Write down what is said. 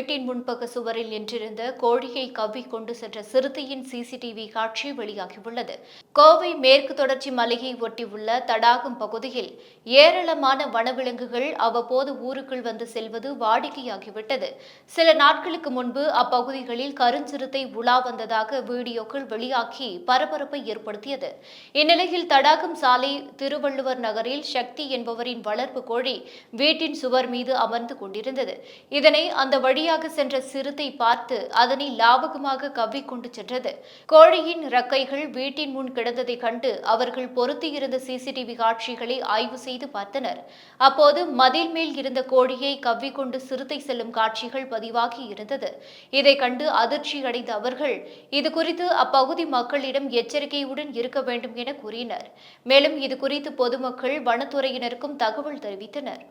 வீட்டின் முன்பக்க சுவரில் நின்றிருந்த கோழியை கவ்வி கொண்டு சென்ற சிறுத்தையின் சிசிடிவி காட்சி வெளியாகியுள்ளது. கோவை மேற்கு தொடர்ச்சி மலையை ஒட்டியுள்ள தடாகம் பகுதியில் ஏராளமான வனவிலங்குகள் அவ்வப்போது ஊருக்குள் வந்து செல்வது வாடிக்கையாகிவிட்டது. சில நாட்களுக்கு முன்பு அப்பகுதிகளில் கருஞ்சிறுத்தை உலா வந்ததாக வீடியோக்கள் வெளியாகி பரபரப்பை ஏற்படுத்தியது. இந்நிலையில் தடாகம் சாலை திருவள்ளுவர் நகரில் சக்தி என்பவரின் வளர்ப்பு கோழி வீட்டின் சுவர் மீது அமர்ந்து கொண்டிருந்தது. இதனை அந்த வழியாக சென்ற சிறுத்தை பார்த்து அதனை லாவகமாக கவ்விக்கொண்டு சென்றது. கோழியின் ரக்கைகள் வீட்டின் முன் கிடந்ததை கண்டு அவர்கள் பொருத்தியிருந்த சிசிடிவி காட்சிகளை ஆய்வு செய்து பார்த்தனர். அப்போது மதில் மேல் இருந்த கோழியை கவ்விக்கொண்டு சிறுத்தை செல்லும் காட்சிகள் பதிவாகி இருந்தது. இதை கண்டு அதிர்ச்சி அடைந்த அவர்கள் இது குறித்து அப்பகுதி மக்களிடம் எச்சரிக்கையுடன் இருக்க வேண்டும் என கூறினர். மேலும் இது குறித்து பொதுமக்கள் வனத்துறையினருக்கும் தகவல் தெரிவித்தனர்.